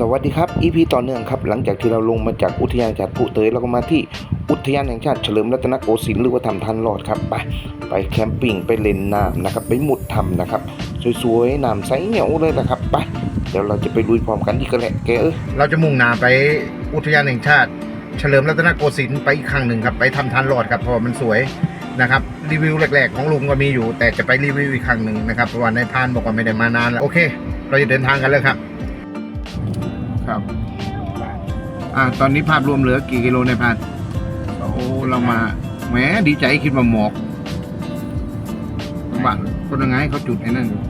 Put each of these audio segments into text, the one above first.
สวัสดีครับ EP ต่อเนื่องครับ หลังจากที่เราลงมาจากอุทยานแห่งชาติผู้เตยเราก็มาที่อุทยานแห่งชาติเฉลิมรัตนโกสินทร์หรือว่าทำทันรอดครับ ไปไปแคมปิ้งไปเล่นน้ำนะครับ ไปหมุดทำนะครับ สวยๆน้ำใสเหนียวเลยนะครับ ไป เดี๋ยวเราจะไปลุยพร้อมกันที่กระแหละแกเอ้ยเราจะมุ่งหน้าไปอุทยานแห่งชาติ เฉลิมรัตนโกสินทร์ไปอีกครั้งหนึ่งครับไปทำทานหลอดครับเพราะมันสวยนะครับรีวิวแรกๆ ของลุงก็มีอยู่ แต่จะไปรีวิวอีกครั้งหนึ่งนะครับเพราะว่าในพานบอกว่าไม่ได้มานานแล้วโอเค เราจะเดินทางกันเลยครับ ครับ อ่า ตอนนี้ภาพรวมเหลือกี่กิโลในายพรานโอ้เรามาแหมดีใจคิดว่าหมอกบ้านคนยังไงเขาจุดไอ้นั่นอยู่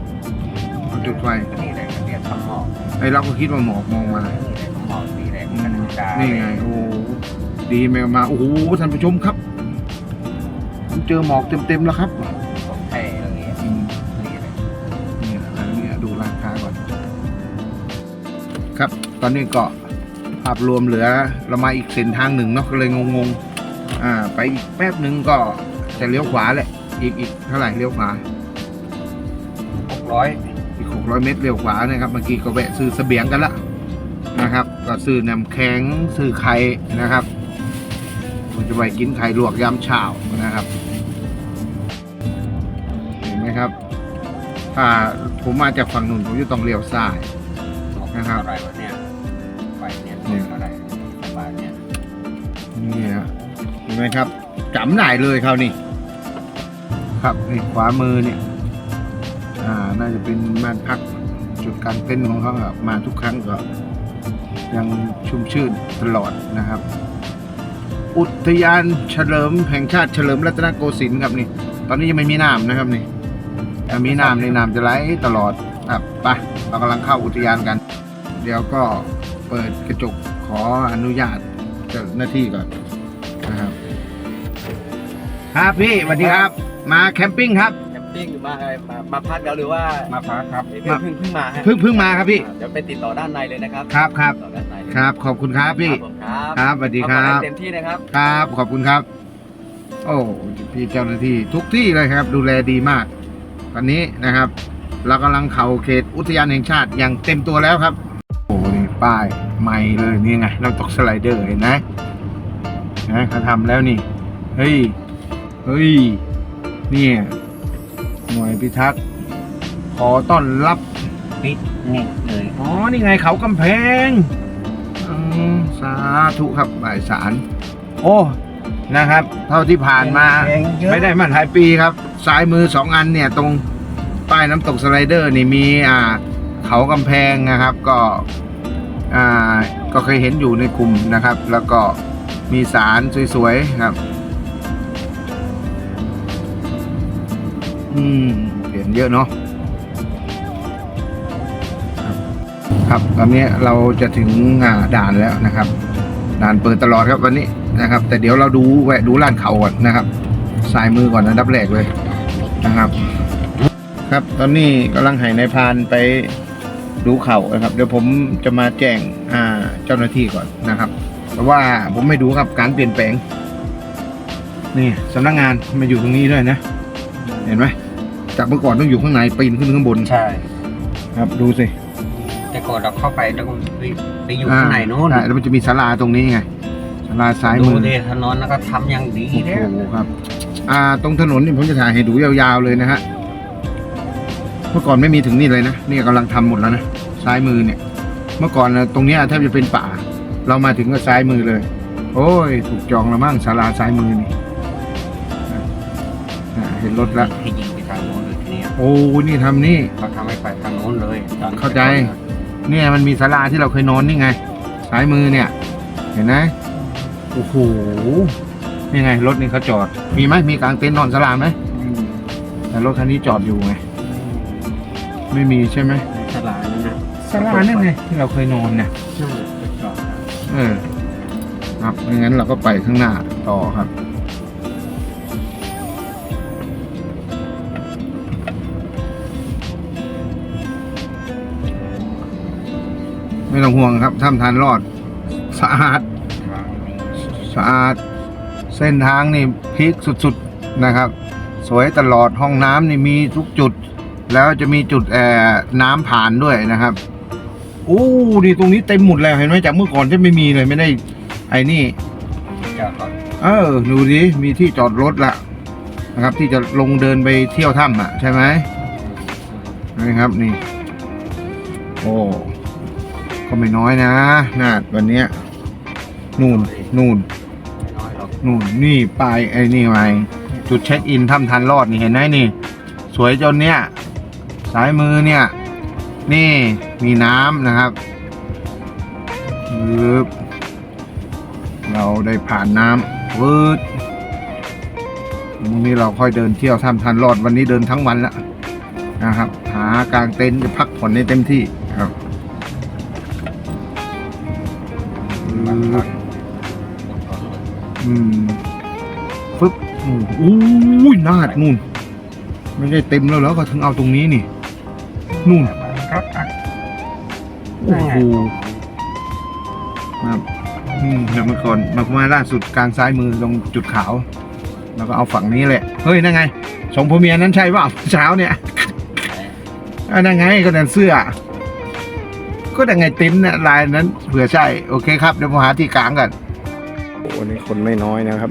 เขาจุดไฟนี่แหละเรียกคำหมอกไอ้เราก็คิดว่าหมอกมองมานี่แหละคำหมอกนี่แหละมันจะนี่ไงโอ้โหดีไหมมาโอ้โหท่านผู้ชมครับผมเจอหมอกเต็มๆแล้วครับของแท้อย่างเงี้ยอืมนี่แหละนี่อันนี้ดูราคาก่อน ครับ ตอนนี้ก็ภาพรวมเหลือเรามาอีกเส้นทางหนึ่งเนาะก็เลยงงๆอ่าไปอีกแป๊บหนึ่งก็จะเลี้ยวขวาแหละอีกอีกเท่าไหร่เลี้ยวขวาหกร้อยอีก600 เมตรเลี้ยวขวานะครับ เมื่อกี้ก็แวะซื้อเสบียงกันละนะครับ ก็ซื้อน้ำแข็งซื้อไข่นะครับผมจะไปกินไข่ลวกยามเช้านะครับเห็นไหมครับ ถ้าผมมาจากฝั่งนู้นผมจะต้องเลี้ยวซ้ายนะครับ ไหมครับจำได้เลยคราวนี้ครับนี่ขวามือเนี่ยอ่าน่าจะเป็นบ้านพักจุดกลางเต็นของเขาอะมาทุกครั้งก็ยังชุ่มชื่นตลอดนะครับ อุทยานเฉลิมแห่งชาติเฉลิมรัตนโกสินทร์ครับนี่ ตอนนี้ยังไม่มีน้ำนะครับนี่ถ้ามีน้ำในน้ำจะไหลตลอดครับไปเรากำลังเข้าอุทยานกัน เดี๋ยวก็เปิดกระจกขออนุญาตเจ้าหน้าที่ก่อนนะครับ ครับพี่สวัสดีครับ มาแคมปิ้งครับ แคมปิ้งมาอะไรมามาพักแล้วหรือว่ามาพักครับเพิ่งเพิ่งเพิ่งมาฮะเพิ่งเพิ่งมาครับพี่ เดี๋ยวไปติดต่อด้านในเลยนะครับครับครับ ติดต่อด้านในเลยครับ ขอบคุณครับพี่ ผมครับครับสวัสดีครัเอาบ ไปเต็มที่นะครับ ครับขอบคุณครับ โอ้พี่เจ้าหน้าที่ทุกที่เลยครับ ดูแลดีมาก ตอนนี้นะครับ เรากำลังเข่าเขตอุทยานแห่งชาติอย่างเต็มตัวแล้วครับ โอ้นี่ป้ายใหม่เลยนี่ไงน้ำตกสไลเดอร์เห็นไหมนะเขาทำแล้วนี่ เฮ้ย เฮ้ย เนี่ย หน่วยพิทักษ์ ขอต้อนรับ ปิดนี่เลยอ๋อ นี่ไงเขากำแพงอืมสาธุครับบ่ายสาร โอ้ นะครับ เท่าที่ผ่านมาไม่ได้มาหลายปีครับ ซ้ายมือสองอันเนี่ย ตรงป้ายน้ำตกสไลเดอร์นี่มีอ่า เขากำแพงนะครับ ก็อ่าก็เคยเห็นอยู่ในกลุ่มนะครับ แล้วก็มีสารสวยๆครับ อืมเปลี่ยนเยอะเนาะครับตอนนี้เราจะถึงอ่าด่านแล้วนะครับ ด่านเปิดตลอดครับวันนี้นะครับ แต่เดี๋ยวเราดูแวะดูลาดเขาก่อนนะครับสายมือก่อนอันดับแรกเลยนะครับ ครับตอนนี้กำลังห้นายพานไปดูเขานะครับ เดี๋ยวผมจะมาแจ้งอ่าเจ้าหน้าที่ก่อนนะครับ เพราะว่าผมไม่ดูครับการเปลี่ยนแปลงนี่สำนักงานมาอยู่ตรงนี้ด้วยนะ เห็นไหม จากเมื่อก่อนต้องอยู่ข้างในปีนขึ้นข้างบน ใช่ ครับดูสิแต่ก่อนเราเข้าไปแล้วก็ไปไปอยู่ข้างในนู้นใช่แล้วมันจะมีศาลาตรงนี้ไงศาลาซ้ายดูมือ ดิถนนแล้วก็ทำอย่างดีโอ้เลยโหครับ อ่า ตรงถนนนี่ผมจะถ่ายให้ดูยาวๆเลยนะฮะ เมื่อก่อนไม่มีถึงนี่เลยนะ นี่กำลังทำหมดแล้วนะ ซ้ายมือเนี่ย เมื่อก่อนนะตรงเนี้ยแทบจะเป็นป่า เรามาถึงก็ซ้ายมือเลย โอ้ย ถูกจองแล้วมั่งศาลาซ้ายมือนี่อ่าเห็นรถแล้ว ให้ยิงไปทาง โน้นเลยทีเนี้ยโอ้นี่ทำนี่ เขาทำให้ไปทางโน้นเลยตอนเข้าใจ เนี่ยมันมีศาลาที่เราเคยนอนนี่ไงซ้ายมือเนี่ย เห็นไหมโอ้โหนี่ไงรถนี่เขาจอด มีไหมมีกลางเต็นท์นอนศาลาไหมอืมแต่รถคันนี้จอดอยู่ไงไม่มีใช่ไหมฉลาดนั่นนะศาลานั่นไงที่เราเคยนอนเนี่ย ใช่ไปจอดนะเออครับไม่งั้นเราก็ไปข้างหน้าต่อครับ ไม่ต้องห่วงครับถ้ำทานรอด สะอาด สะอาด เส้นทางนี่พลิกสุดๆนะครับ สวยตลอดห้องน้ำนี่มีทุกจุด แล้วจะมีจุดแอร์น้ำผ่านด้วยนะครับโอ้ดีตรงนี้เต็มหมดแล้วเห็นไหมจากเมื่อก่อนจะไม่มีเลยไม่ได้ ไอ้นี่จอดรถเออดูดิมีที่จอดรถละนะครับ ที่จะลงเดินไปเที่ยวถ้ำอะ ใช่ไหมนะครับนี่ โอ้ ก็ไม่น้อยนะนาดวันเนี้ยนู่นนู่นนู่นนี่ปลายไอ้นี่ไงจุดเช็คอินถ้ำทันรอดนี่เห็นไหมนี่ สวยจนเนี้ยสายมือเนี่ย นี่มีน้ำนะครับเราได้ผ่านน้ำวืดวันนี้เราค่อยเดินเที่ยวถ้ำทันรอดวันนี้เดินทั้งวันแล้วนะครับ หากางเต็นท์จะพักผ่อนในเต็มที่ อืมฟึบอืมอู้ยนาดนู่น ไม่ได้เต็มแล้วเหรอก็ถึงเอาตรงนี้นี่ นู่นครับโอ้โหครับอืมเนี่ยเมื่อก่อนมามาล่าสุดกลางซ้ายมือตรงจุดขาว แล้วก็เอาฝั่งนี้แหละ เฮ้ยนั่นไงสองผัวเมียนั้นใช่เปล่าเช้าเนี่ยอันนั่นไงก็นั่นเสื้อ ก็นั่นไงติ้นท์น่ะลายนั้นเผื่อใช่โอเคครับเดี๋ยวผมหาที่กลางกันวันนี้คนไม่น้อยนะครับ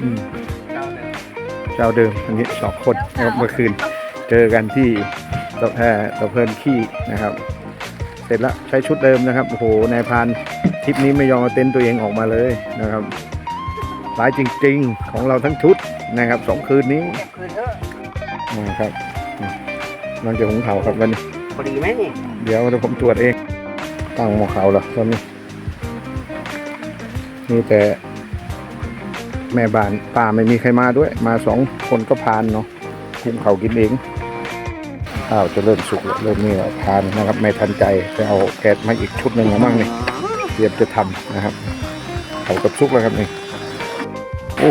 อืมเจ้าเดิมเจ้าเดิมอันนี้สองคนนะครับเมื่อคืน เจอกันที่ตะแพตะเพลินขี้นะครับ เสร็จแล้วใช้ชุดเดิมนะครับโอ้โหนายพรานทริปนี้ไม่ยอมเอาเต็นท์ตัวเองออกมาเลยนะครับร้ายจริง ๆ ของเราทั้งชุดนะครับสองคืนนี้คืนเถอะนะครับนอนจะหุงเขาวครับวันนี้พอดีไหมนี่ เดี๋ยวเดี๋ยวผมตรวจเอง ตั้งหมอเขาเหรอตอนนี้มีแต่ แม่บ้านป้าไม่มีใครมาด้วย มาสองคนก็พานเนาะคุมเขากินเองข้าวจะเริ่มสุกแล้วเริ่มนี่แล้วทานนะครับ ไม่ทันใจจะเอาแก๊สมาอีกชุดหนึ่งล้วมั่งนี่เตรียมจะทำนะครับเขากับซุกแล้วครับนี่โอ้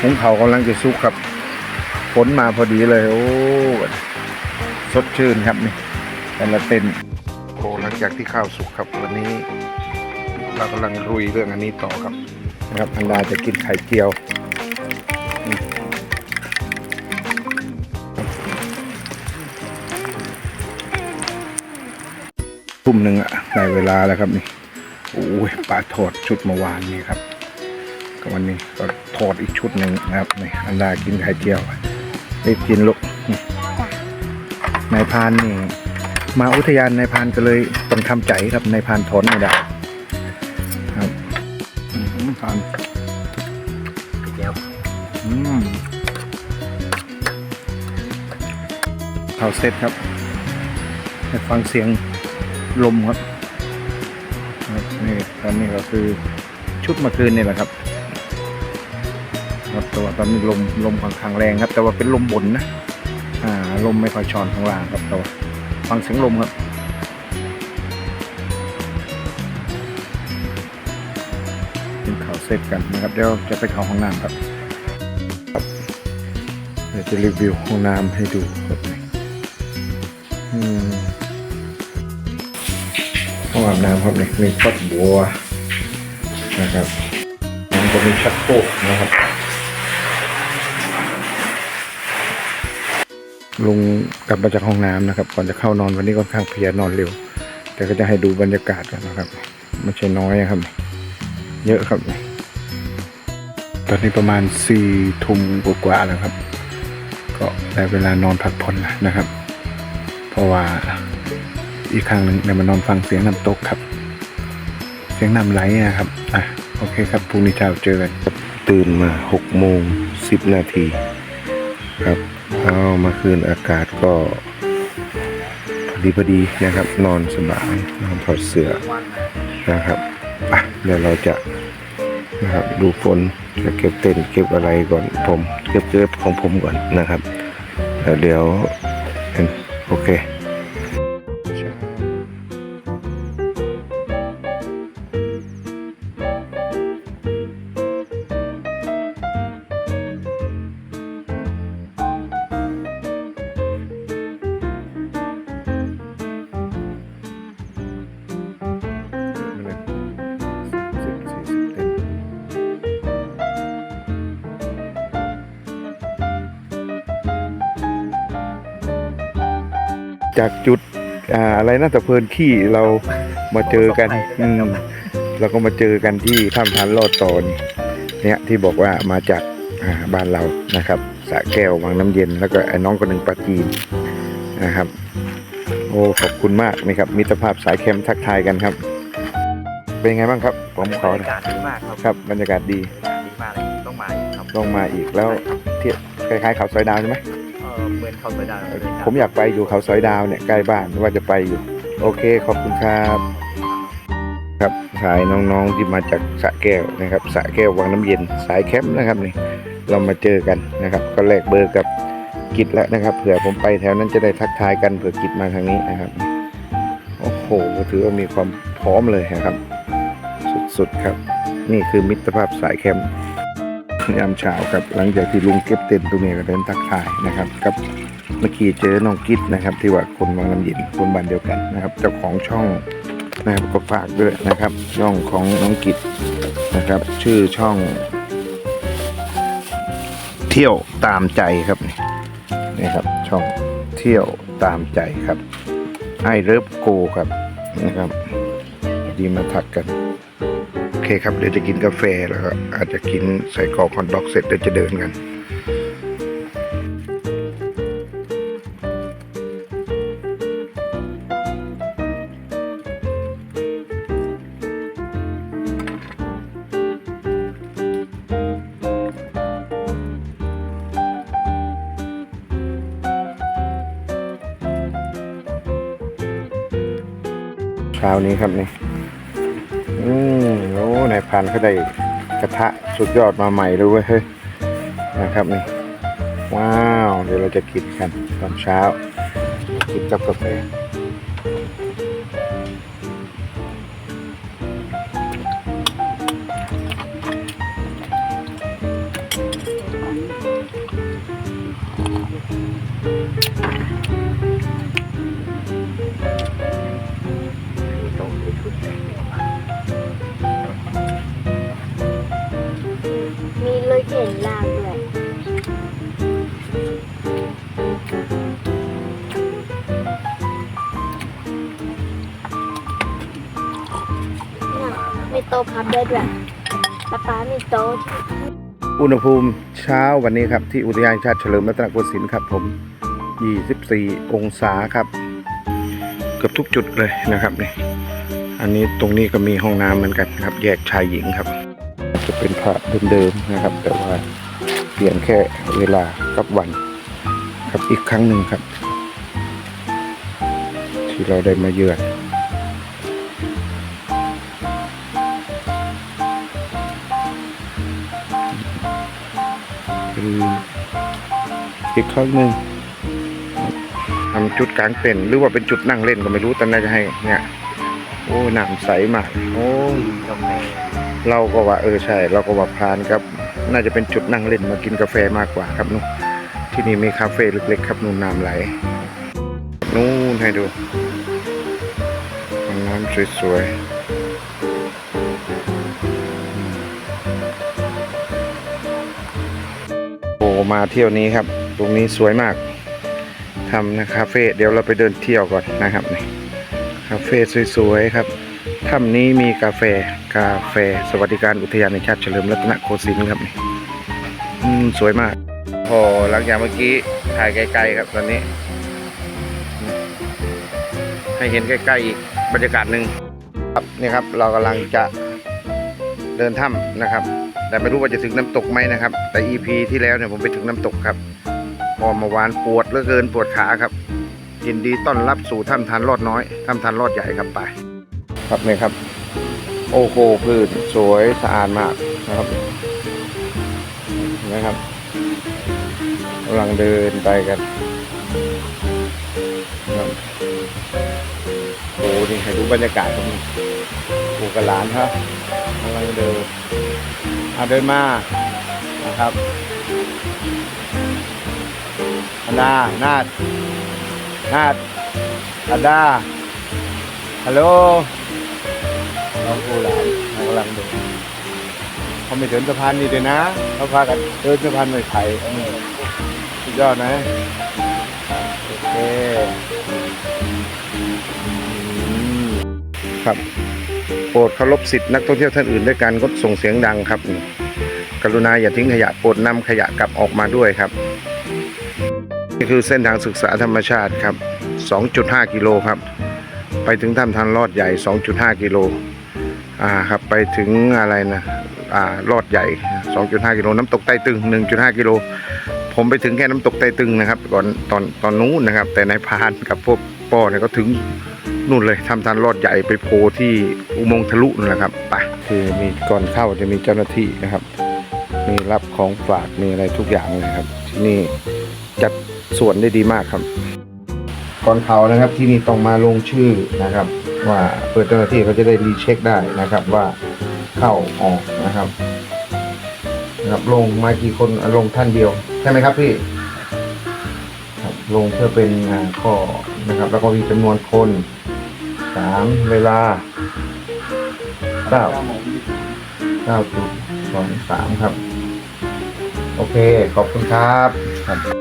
หุงเขากำลังจะซุกครับฝนมาพอดีเลย โอ้ สดชื่นครับนี่ แต่ละเต็นท์โอ้หลังจากที่ข้าวสุกครับวันนี้ เรากำลังรุยเรื่องอันนี้ต่อครับนะครับอันดาจะกินไข่เจียวอืมทุ่มหนึ่งอะได้เวลาแล้วครับนี่โอ้ยปลาทอดชุดเมื่อวานนี้ครับก็วันนี้ก็ทอดอีกชุดหนึ่งนะครับนี่อันดากินไข่เจียวรีบกินลูกนี่นายพรานนี่ มาอุทยานนายพรานก็เลยต้องทำใจครับนายพรานถอนไม่ได้ครับอืมพรานเดี๋ยวอืมข่าวเสร็จครับให้ฟังเสียงลมครับครับนี่ตอนนี้ก็คือชุดเมื่อคืนนี่แหละครับครับแต่ว่าตอนนี้ลมลมค่อนข้างแรงครับ แต่ว่าเป็นลมบนนะ อ่า ลมไม่ค่อยชอนข้างล่างครับแต่ว่า ฟังเสียงลมครับกินข้าวเสร็จกันนะครับ เดี๋ยวจะไปเข้าห้องน้ำครับเดี๋ยวจะรีวิวห้องน้ำให้ดูครับนี่อืมห้องอาบน้ำครับนี่มีปัดบัวนะครับมันจะมีชักโครกนะครับ ลุงกลับมาจากห้องน้ำนะครับ ก่อนจะเข้านอนวันนี้ค่อนข้างเพลียนอนเร็ว แต่ก็จะให้ดูบรรยากาศกันนะครับไม่ใช่น้อยนะครับ เยอะครับ ตอนนี้ประมาณสี่ทุ่มกว่าๆแล้วครับ ก็ได้เวลานอนพักผ่อนนะครับ เพราะว่าอีกครั้งหนึ่งได้มานอนฟังเสียงน้ำตกครับ เสียงน้ำไหลนะครับอะโอเคครับพรุ่งนี้เช้าเจอกันตื่นมาหกโมงสิบนาทีครับ เอามาคืนอากาศก็พอดีพอดีนะครับ นอนสบายนอนถอดเสื้อนะครับอะเดี๋ยวเราจะนะครับดูฝนจะเก็บเต็นเก็บอะไรก่อนผม เก็บเก็บของผมก่อนนะครับแล้วเดี๋ยวโอเค จากจุดอ่าอะไรนะตะเพินขี้เรามาเจอกันอืมเราก็มาเจอกันที่ถ้ำทานลอดตอนเนี่ยที่บอกว่ามาจากอ่าบ้านเรานะครับสระแก้ววังน้ำเย็น แล้วก็ไอ้น้องคนหนึ่งปลาจีนนะครับ โอ้ขอบคุณมากนะครับ มิตรภาพสายแคมป์ทักทายกันครับ เป็นไงบ้างครับ ผมขอบรรยากาศดีมากครับครับบรรยากาศดีดีมากเลยต้องมาอีกครับต้องมาอีกแล้วเที่ยวคล้ายๆเขาซอยดาวใช่ไหม เขาสวยดาวเลยครับ ผมอยากไปอยู่เขาซอยดาวเนี่ยใกล้บ้านว่าจะไปอยู่ โอเคขอบคุณครับ ครับสายน้องๆที่มาจากสระแก้วนะครับสระแก้ววังน้ำเย็นสายแคมป์นะครับนี่เรามาเจอกันนะครับ ก็แลกเบอร์กับกิจแล้วนะครับเผื่อผมไปแถวนั้นจะได้ทักทายกันเผื่อกิจมาทางนี้นะครับโอ้โหถือว่ามีความพร้อมเลยนะครับ สุดๆครับ นี่คือมิตรภาพสายแคมป์ ยามเช้าครับ หลังจากที่ลุงเก็บเต็นท์ตรงนี้ก็เดินทักทายนะครับกับเมื่อกี้เจอน้องกิจนะครับ ที่ว่าคนวังน้ำเย็นคนบ้านเดียวกันนะครับ เจ้าของช่องนะครับก็ฝากด้วยนะครับ ช่องของน้องกิจนะครับ ชื่อช่อง เที่ยวตามใจครับนี่ครับ ช่องเที่ยวตามใจครับไอเลิฟโกครับนะครับ ดีมาทักกัน เคครับเดี๋ยวจะกินกาแฟแล้วก็อาจจะกินใส่กรอกคอนดอกเสร็จเดี๋ยวจะเดินกันเช้านี้ครับนี่ อืมโอ้นายพันเขาได้กระทะสุดยอดมาใหม่เลยเว้ยเฮ้ยนะครับนี่ว้าว เดี๋ยวเราจะกินกันตอนเช้า กินกับกาแฟ อุณหภูมิเช้าวันนี้ครับ ที่อุทยานชาติเฉลิมรัตนโกสินทร์ครับผม 24 องศาครับ เกือบทุกจุดเลยนะครับนี่อันนี้ตรงนี้ก็มีห้องน้ำเหมือนกันครับ แยกชายหญิงครับ จะเป็นพระเดิมๆนะครับ แต่ว่าเปลี่ยนแค่เวลากับวันครับอีกครั้งหนึ่งครับ ที่เราได้มาเยือน อีกครั้งหนึ่งทำจุดกลางเต็นท์หรือว่าเป็นจุดนั่งเล่นก็ไม่รู้แต่น่าจะให้เนี่ยโอ้น้ำใสมากโอ้กาแฟเราก็ว่าเออใช่ เราก็ว่าพานครับ น่าจะเป็นจุดนั่งเล่นมากินกาแฟมากกว่าครับนู่นที่นี่มีคาเฟ่เล็กๆครับนู่นน้ำไหลนู่นให้ดูน้ำสวยๆโอ้มาเที่ยวนี้ครับ ตรงนี้สวยมากทำนะคาเฟ่เดี๋ยวเราไปเดินเที่ยวก่อนนะครับนี่คาเฟ่สวยๆครับถ้ำนี้มีกาแฟกาแฟ สวัสดิการอุทยานแห่งชาติเฉลิมรัตนโกสินทร์ครับนี่อืมสวยมากโอ้หลังจากเมื่อกี้ถ่ายไกลๆครับตอนนี้ ให้เห็นใกล้ๆอีกบรรยากาศหนึ่งครับนี่ครับ เรากำลังจะเดินถ้ำนะครับ แต่ไม่รู้ว่าจะถึงน้ำตกไหมนะครับ แต่ EP ที่แล้วเนี่ยผมไปถึงน้ำตกครับ พอเมาวานปวดเหลือเกินปวดขาครับยินดีต้อนรับสู่ถ้ำทานรอดน้อยถ้ำทานรอดใหญ่ครับไป ครับนี่ครับ โอ้โหพืชสวยสะอาดมากนะครับนะครับกำลังเดินไปกันครับโอ้นี่ให้ดูบรรยากาศตรงนี้ปูกระหลานครับกำลังเดินเอาเดินมานะครับ นานาดนาดอันดาฮัลโหลน้องกูหลานกำลังเดินเขาไม่เดินสะพานนี่เลยนะเขาพากันเดินสะพานไม้ไผ่สุดยอดนะโอเคครับโปรดเคารพสิทธินักท่องเที่ยวท่านอื่นด้วยการงดส่งเสียงดังครับ กรุณาอย่าทิ้งขยะโปรดนำขยะกลับออกมาด้วยครับ นี่คือเส้นทางศึกษาธรรมชาติครับ 2.5 กิโลครับ ไปถึงถ้ำทานลอดใหญ่ 2.5 กิโลอ่าครับไปถึงอะไรนะอ่าลอดใหญ่ 2.5 กิโล น้ำตกไตตึง 1.5 กิโล ผมไปถึงแค่น้ำตกไตตึงนะครับก่อนตอนตอนนู้นนะครับ แต่นายพานกับพวกป้อเนี่ยก็ถึงนู่นเลยทำทานลอดใหญ่ไปโพที่อุโมงค์ทะลุนั่นแหละครับไปคือมีก่อนเข้าจะมีเจ้าหน้าที่นะครับ มีรับของฝากมีอะไรทุกอย่างเลยครับ ที่นี่จัด ส่วนได้ดีมากครับ ก่อนเขานะครับที่นี่ต้องมาลงชื่อนะครับ ว่าเปิดเจ้าหน้าที่เขาจะได้รีเช็คได้นะครับว่าเข้าออกนะครับนะครับลงมากี่คนลงท่านเดียวใช่ไหมครับพี่ครับลงเพื่อเป็นข้อนะครับ แล้วก็มีจำนวนคนสามเวลาเก้าเก้าจุดสองสามครับ โอเค ขอบคุณครับครับ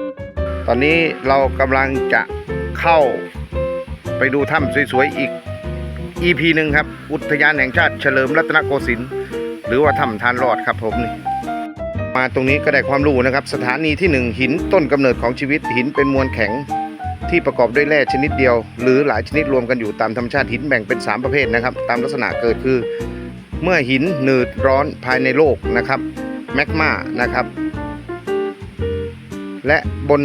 ตอนนี้เรากำลังจะเข้าไปดูถ้ำสวยๆอีก EP หนึ่งครับ อุทยานแห่งชาติเฉลิมรัตนโกสินทร์หรือว่าถ้ำทานรอดครับผมนี่มาตรงนี้ก็ได้ความรู้นะครับ สถานีที่หนึ่งหินต้นกำเนิดของชีวิตหินเป็นมวลแข็งที่ประกอบด้วยแร่ชนิดเดียว หรือหลายชนิดรวมกันอยู่ตามธรรมชาติหินแบ่งเป็น 3 ประเภทนะครับ ตามลักษณะเกิดคือ เมื่อหินหนืดร้อนภายในโลกนะครับแมกมานะครับ และบน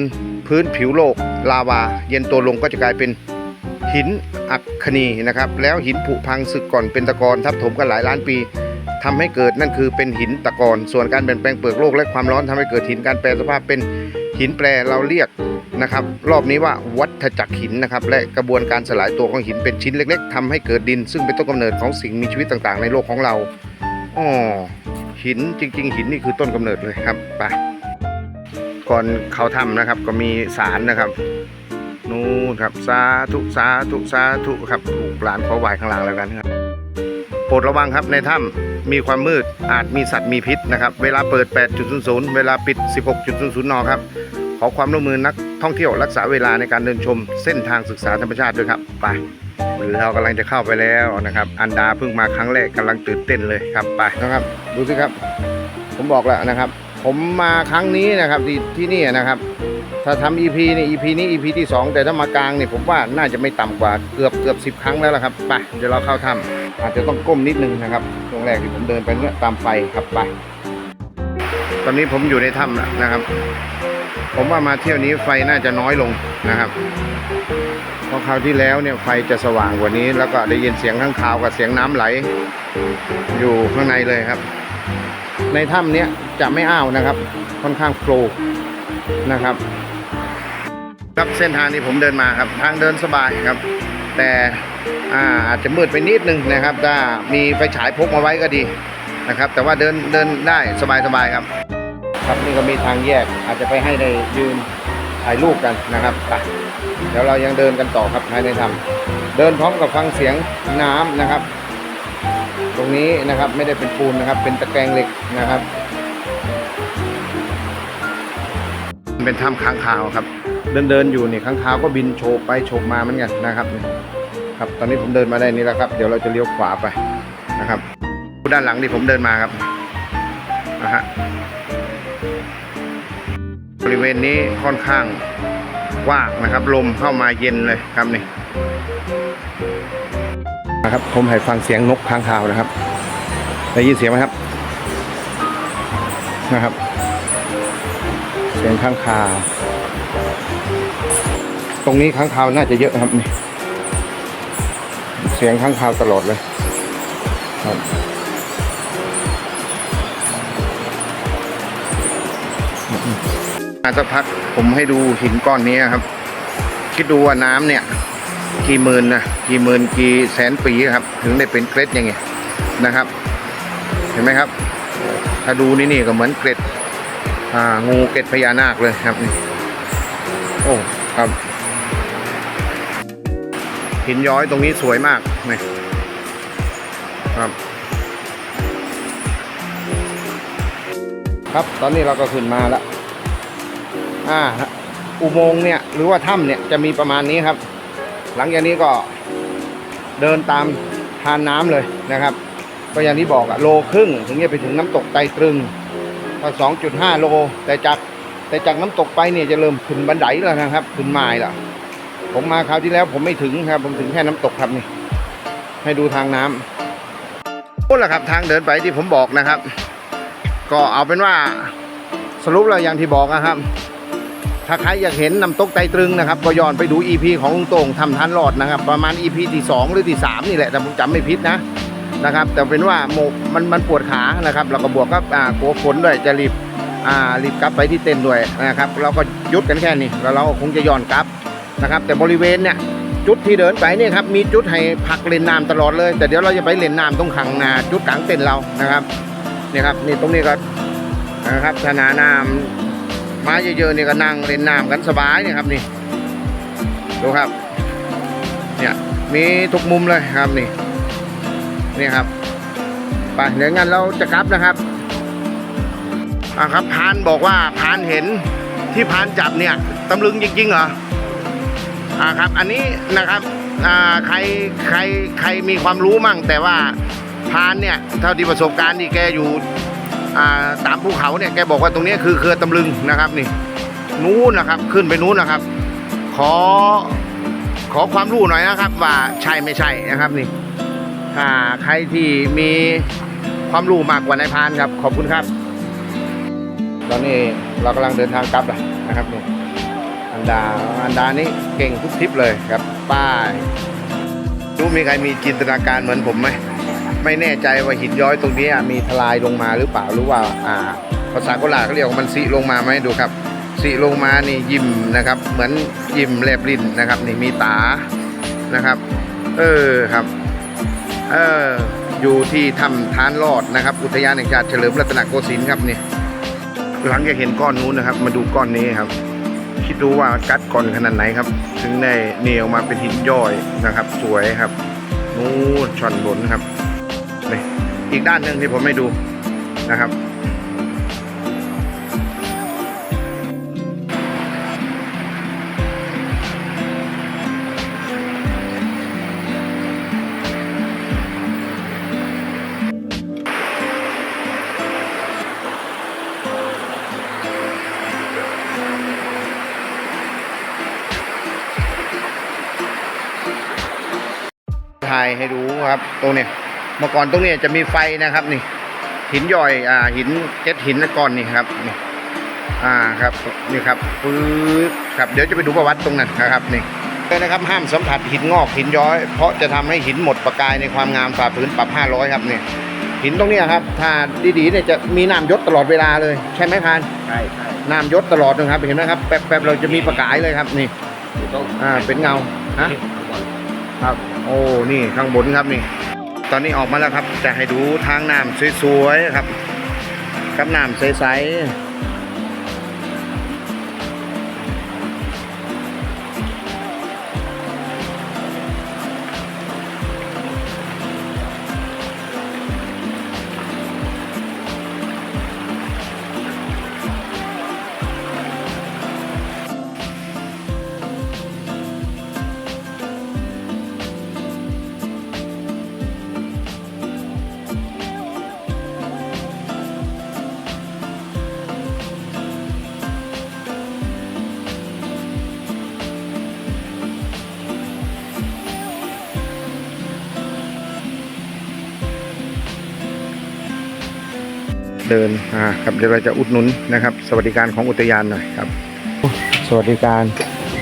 พื้นผิวโลกลาวา เย็นตัวลงก็จะกลายเป็นหินอัคนีนะครับ แล้วหินผุพังสึกก่อนเป็นตะกอนทับถมกันหลายล้านปีทำให้เกิดนั่นคือเป็นหินตะกอนส่วนการเปลี่ยนแปลงเปลือกโลกและความร้อนทำให้เกิดหินการแปลสภาพเป็นหินแปรเราเรียกนะครับ รอบนี้ว่าวัฏจักรหินนะครับ และกระบวนการสลายตัวของหินเป็นชิ้นเล็ก ๆทำให้เกิดดิน ซึ่งเป็นต้นกำเนิดของสิ่งมีชีวิตต่างๆ ในโลกของเราอ๋อหินจริง ๆ หินนี่คือต้นกำเนิดเลยครับไป ก่อนเขาทำนะครับ ก็มีสารนะครับนู่นครับสาธุสาธุสาธุครับลูกหลานขอไหว้ข้างล่างแล้วกันครับโปรดระวังครับในถ้ำมีความมืดอาจมีสัตว์มีพิษนะครับ เวลาเปิด 8.00 เวลาปิด 16.00นครับขอความร่วมมือนักท่องเที่ยวรักษาเวลาในการเดินชมเส้นทางศึกษาธรรมชาติด้วยครับไปเรากำลังจะเข้าไปแล้วนะครับ อันดาเพิ่งมาครั้งแรกกำลังตื่นเต้นเลยครับไปนะครับ ดูสิครับ ผมบอกแล้วนะครับ ผมมาครั้งนี้นะครับที่ที่นี่นะครับ ถ้าทำ EP นี่ EP นี้ EP ที่ 2 แต่ถ้ามากลางเนี่ยผมว่าน่าจะไม่ต่ำกว่าเกือบเกือบสิบครั้งแล้วละครับไปเดี๋ยวเราเข้าถ้ำอาจจะต้องก้มนิดนึงนะครับช่วงแรกที่ผมเดินไปเนี่ยตามไฟครับไปตอนนี้ผมอยู่ในถ้ำแล้วนะครับ ผมว่ามาเที่ยวนี้ไฟน่าจะน้อยลงนะครับเพราะคราวที่แล้วเนี่ยไฟจะสว่างกว่านี้ แล้วก็ได้ยินเสียงข้างคาวกับเสียงน้ำไหล อยู่ข้างในเลยครับ ในถ้ำนี้จะไม่อ้าวนะครับ ค่อนข้างโฟล์นะครับครับเส้นทางที่ผมเดินมาครับ ทางเดินสบายครับ แต่อ่าอาจจะมืดไปนิดนึงนะครับ ถ้ามีไฟฉายพกมาไว้ก็ดีนะครับ แต่ว่าเดินเดินได้สบายสบายครับ ครับนี่ก็มีทางแยกอาจจะไปให้ได้ยืนถ่ายรูปกันนะครับไปเดี๋ยวเรายังเดินกันต่อครับภายในถ้ำเดินพร้อมกับฟังเสียงน้ำนะครับ ตรงนี้นะครับไม่ได้เป็นปูนนะครับ เป็นตะแกรงเหล็กนะครับ เป็นถ้ำค้างคาวครับ เดินเดินอยู่นี่ค้างคาวก็บินโฉบไปโฉบมาเหมือนกันนะครับครับตอนนี้ผมเดินมาได้นี่แล้วครับ เดี๋ยวเราจะเลี้ยวขวาไปนะครับด้านหลังที่ผมเดินมาครับนะฮะบริเวณนี้ค่อนข้างว้างนะครับ ลมเข้ามาเย็นเลยครับนี่ นะครับผมให้ฟังเสียงนกค้างคาวนะครับได้ยินเสียงไหมครับนะครับ เสียงข้างคาว ตรงนี้ข้างคาวน่าจะเยอะครับนี่เสียงข้างคาวตลอดเลยครับมาสักพักผมให้ดูหินก้อนนี้ครับ คิดดูว่าน้ำเนี่ย กี่หมื่นนะกี่หมื่นกี่แสนปีครับ ถึงได้เป็นเกล็ดอย่างเงี้ยนะครับ เห็นไหมครับ ถ้าดูนี่นี่ก็เหมือนเกล็ดอ่างูเกล็ดพญานาคเลยครับนี่โอ้ครับหินย้อยตรงนี้สวยมากนี่ครับ ครับตอนนี้เราก็ขึ้นมาแล้วอ่าอุโมงค์เนี่ยหรือว่าถ้ำเนี่ยจะมีประมาณนี้ครับ หลังจากนี้ก็เดินตามทานน้ำเลยนะครับ ก็อย่างที่บอกอะโลครึ่งถึงจะไปถึงน้ำตกไตตรึงก็สองจุดห้าโล แต่จากแต่จากน้ำตกไปเนี่ยจะเริ่มขึ้นบันไดแล้วนะครับขึ้นไม้ล้วผมมาคราวที่แล้วผมไม่ถึงครับ ผมถึงแค่น้ำตกครับนี่ ให้ดูทางน้ำนั่นแหละครับทางเดินไปที่ผมบอกนะครับ ก็เอาเป็นว่าสรุปแล้วอย่างที่บอกนะครับ ถ้าใครอยากเห็นน้ำตกไตตรึงนะครับ ก็ย้อนไปดู EP ของลุงโต่งทำทันรอดนะครับ ประมาณ EP ที่สองหรือที่สามนี่แหละแต่ผมจำไม่ผิดนะนะครับ แต่เป็นว่าโมมันมันปวดขานะครับแล้วก็บวกกับอ่ากลัวฝนด้วยจะรีบอ่ารีบกลับไปที่เต็นท์ด้วยนะครับ เราก็ยุดกันแค่นี้แล้วเราก็คงจะย้อนกลับนะครับ แต่บริเวณเนี่ยจุดที่เดินไปเนี่ยครับมีจุดให้พักเล่นน้ำตลอดเลย แต่เดี๋ยวเราจะไปเล่นน้ำตรงขังนาจุดกลางเต็นท์เรานะครับเนี่ยครับนี่ตรงนี้ก็นะครับชนาน้ำ มาเยอะๆนี่ก็นั่งเล่นน้ำกันสบายนี่ครับนี่ดูครับเนี่ยมีทุกมุมเลยครับนี่นี่ครับไปเดี๋ยวงั้นเราจะกลับนะครับอ่าครับพานบอกว่าพานเห็นที่พานจับเนี่ยตำลึงจริงๆเหรออ่าครับ อันนี้นะครับอ่าใครใครใครมีความรู้มั่ง แต่ว่าพานเนี่ยเท่าที่ประสบการณ์ที่แกอยู่ ตามภูเขาเนี่ยแกบอกว่าตรงนี้คือเครือตำลึงนะครับนี่นู้นนะครับขึ้นไปนู้นนะครับ ขอขอความรู้หน่อยนะครับ ว่าใช่ไม่ใช่นะครับนี่ถ้าใครที่มีความรู้มากกว่านายพานครับ ขอบคุณครับ ตอนนี้เรากำลังเดินทางกลับแล้วนะครับนี่อันดาอันดานี่เก่งทุกทริปเลยครับป้ายรู้มีใครมีจินตนาการเหมือนผมไหม ไม่แน่ใจว่าหินย้อยตรงนี้มีทลายลงมาหรือเปล่าหรือว่าอ่าภาษาโบราณเขาเรียกว่ามันสิลงมาไหมดูครับสิลงมานี่ยิ้มนะครับ เหมือนยิ้มแลบลิ้นนะครับ นี่มีตานะครับ เออครับเอออยู่ที่ถ้ำทานรอดนะครับ อุทยานแห่งชาติเฉลิมรัตนโกสินทร์ครับนี่หลังจากเห็นก้อนนู้นนะครับ มาดูก้อนนี้ครับ คิดดูว่ากัดก้อนขนาดไหนครับ ถึงได้เหนียวมาเป็นหินย่อยนะครับ สวยครับ นู้นช่อนบนครับ นี่อีกด้านหนึ่งที่ผมไม่ดูนะครับ ถ่ายให้ดูครับตรงเนี้ย มื่อก่อนตรงเนี้ยจะมีไฟนะครับนี่ หินย่อยอ่าหินเจ็ดหินก้อนนี่ครับนี่อ่าครับนี่ครับปื๊ดครับเดี๋ยวจะไปดูประวัติตรงนั้นนะครับนี่เลยนะครับห้ามสัมผัสหินงอกหินย้อย เพราะจะทำให้หินหมดประกายในความงามฝ่าฝืนปรับ 500 ครับเนี่ยหินตรงเนี้ยครับ ถ้าดีๆเนี่ยจะมีน้ำยศตลอดเวลาเลย ใช่ไหมพานใช่ใช่น้ำยศตลอดนะครับเห็นไหมครับแป๊บๆเราจะมีประกายเลยครับนี่ถูกต้องอ่าเป็นเงาฮะครับโอ้นี่ข้างบนครับนี่ ตอนนี้ออกมาแล้วครับ จะให้ดูทางน้ำสวยๆครับ กับน้ำใสๆ เดินอ่าครับเดี๋ยวเราจะอุดหนุนนะครับ สวัสดิการของอุทยานหน่อยครับ สวัสดิการ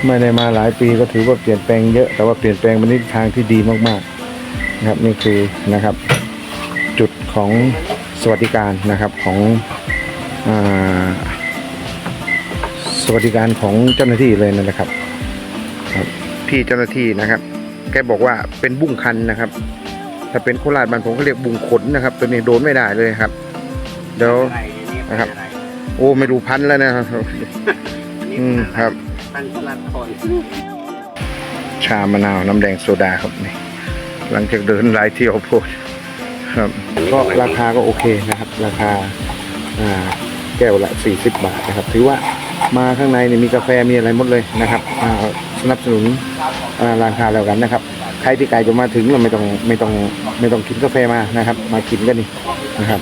ไม่ได้มาหลายปีก็ถือว่าเปลี่ยนแปลงเยอะ แต่ว่าเปลี่ยนแปลงไปในทิศทางที่ดีมากๆนะครับนี่คือนะครับ จุดของสวัสดิการนะครับของอ่าสวัสดิการของเจ้าหน้าที่เลยนั่นแหละครับครับพี่เจ้าหน้าที่นะครับ แกบอกว่าเป็นบุ้งคันนะครับ ถ้าเป็นโคราชบ้านผมเขาเรียกบุ้งขนนะครับ ตัวนี้โดนไม่ได้เลยครับ เดี๋ยวอะไรเนี่ยนะครับเป็นอะไรโอ้ไม่รู้พันแล้วนะครับอันนี้อืมครับ พันสลัดคนชามะนาวน้ำแดงโซดาครับนี่หลังจากเดินหลายเที่ยวโพดครับ ก็ราคาก็โอเคนะครับ ราคาอ่าแก้วละ 40 บาทนะครับ ถือว่ามาข้างในนี่มีกาแฟมีอะไรหมดเลยนะครับอ่าสนับสนุนอ่าร้านค้าแล้วกันนะครับ ใครที่ไกลจะมาถึงเราไม่ต้องไม่ต้องไม่ต้องกินกาแฟมานะครับ มากินกันนี่นะครับ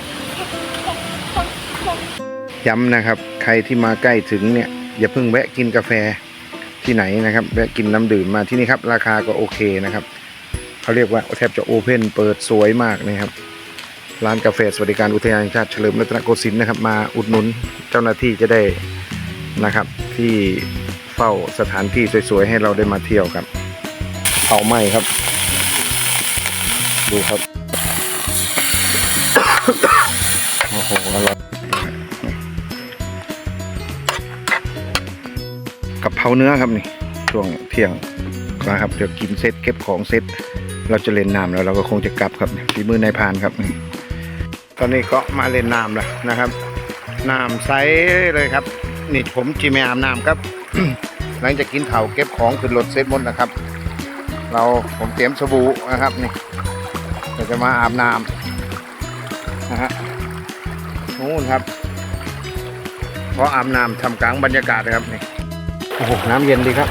ย้ำนะครับ ใครที่มาใกล้ถึงเนี่ยอย่าเพิ่งแวะกินกาแฟที่ไหนนะครับแวะกินน้ำดื่มมาที่นี่ครับ ราคาก็โอเคนะครับเขาเรียกว่าแทบจะโอเพนเปิดสวยมากนะครับร้านกาแฟสวัสดิการอุทยานแห่งชาติเฉลิมรัตนโกสินทร์นะครับ มาอุดหนุนเจ้าหน้าที่จะได้นะครับ ที่เฝ้าสถานที่สวยๆให้เราได้มาเที่ยวครับเผาไหม้ครับ ดูครับ เพราเนื้อครับนี่ช่วงเที่ยงนะครับเดี๋ยวกินเสร็จเก็บของเสร็จเราจะเล่นน้ำแล้วเราก็คงจะกลับครับฝีมือนายพานครับนี่ตอนนี้ก็มาเล่นน้ำแล้วนะครับน้ำใสเลยครับ นี่ผมจีไม่อาบน้ำครับ หลังจากกินเผาเก็บของขึ้นรถเสร็จหมดนะครับ เราผมเตรียมสบู่นะครับนี่เราจะมาอาบน้ำนะฮะนู่นครับเพราะอาบน้ำทำกลางบรรยากาศเลยครับนี่ โอ้โห น้ำเย็นดีครับ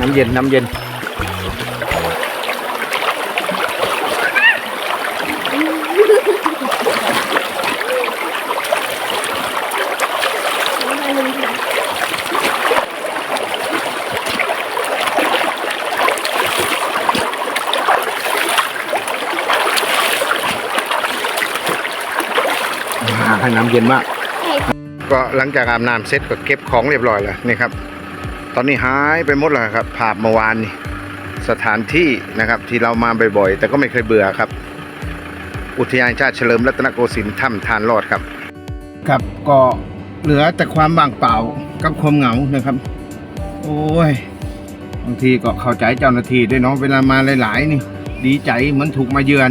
น้ำเย็น น้ำเย็น ให้น้ำเย็นมาก ก็หลังจากอาบน้ำเสร็จก็เก็บของเรียบร้อยแล้วนี่ครับ ตอนนี้หายไปหมดเลยครับภาพเมื่อวานนี่สถานที่นะครับที่เรามาบ่อยๆ แต่ก็ไม่เคยเบื่อครับ อุทยานแห่งชาติเฉลิมรัตนโกสินทร์ถ้ำทานรอดครับ ครับก็เหลือแต่ความว่างเปล่ากับความเหงานะครับ โอ้ยบางทีก็เข้าใจเจ้าหน้าที่ด้วยเนาะเวลามาหลาย ๆ นี่ ดีใจเหมือนถูกมาเยือน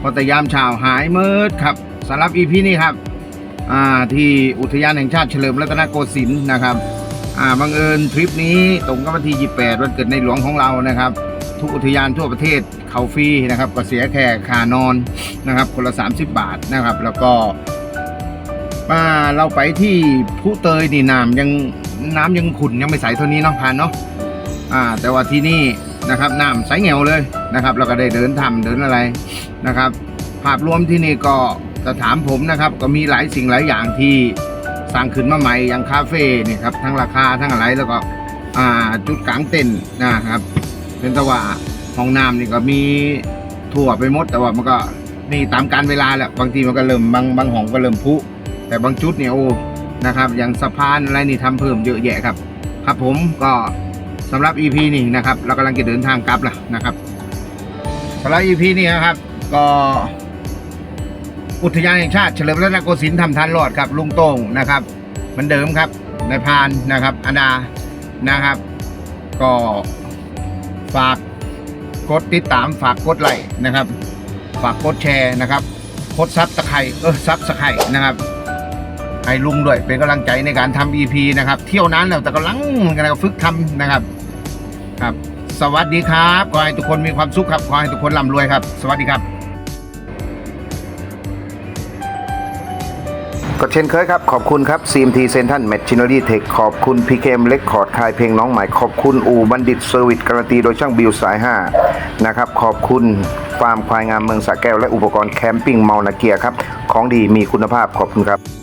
พอแต่ยามเช้าหายเมิดครับสำหรับอีพีนี้ครับอ่า ที่อุทยานแห่งชาติเฉลิมรัตนโกสินทร์นะครับอ่าบังเอิญทริปนี้ตรงกับวันที่ 28 วันเกิดในหลวงของเรานะครับ ทุกอุทยานทั่วประเทศเขาฟรีนะครับก็เสียแค่ค่านอนนะครับ คนละ 30 บาทนะครับ แล้วก็มาเราไปที่ผู้เตยนี่น้ำยังน้ำยังขุ่นยังไม่ใสเท่านี้เนาะผ่านเนาะอ่าแต่ว่าที่นี่นะครับน้ำใสเงวเลยนะครับ เราก็ได้เดินทำเดินอะไรนะครับ ภาพรวมที่นี่ก็ จะถามผมนะครับก็มีหลายสิ่งหลายอย่างที่สร้างขึ้นมาใหม่อย่างคาเฟ่เนี่ยครับทั้งราคาทั้งอะไรแล้วก็จุดกลางเต็นนะครับเป็นแต่ว่าห้องน้ำนี่ก็มีทั่วไปหมด แต่ว่ามันก็นี่ตามการเวลาแหละบางทีมันก็เริ่มบางบางห้องก็เริ่มพุแต่บางจุดเนี่ยโอ้นะครับอย่างสะพานอะไรนี่ทำเพิ่มเยอะแยะครับ ครับผมก็สำหรับ EP นี่นะครับเรากำลังจะเดินทางกลับแล้วนะครับสำหรับ EP นี่นะครับ ก็ อุทยานแห่งชาติเฉลิมรัตนโกสินทร์ทำทานรอดครับลุงโต้งนะครับเหมือนเดิมครับนายพานนะครับอดานะครับ ก็ฝากกดติดตามฝากกดไลค์นะครับ ฝากกดแชร์นะครับกดซับสไครเออซับสไครนะครับให้ลุงด้วยเป็นกำลังใจในการทำ EP นะครับ เที่ยวนั้นแล้วแต่กำลังกำลังฝึกทำนะครับครับ สวัสดีครับ ขอให้ทุกคนมีความสุขครับ ขอให้ทุกคนร่ำรวยครับ สวัสดีครับ ก็เช่นเคยครับ ขอบคุณครับ CMT Central Machinery Tech ขอบคุณ PKM Record คายเพลงน้องใหม่ ขอบคุณอูบัณฑิตเซอร์วิสการันตีโดยช่างบิวสาย 5 นะครับ ขอบคุณฟาร์มควายงามเมืองสระแก้ว และอุปกรณ์แคมปิ้งเมานาเกียครับ ของดีมีคุณภาพขอบคุณครับ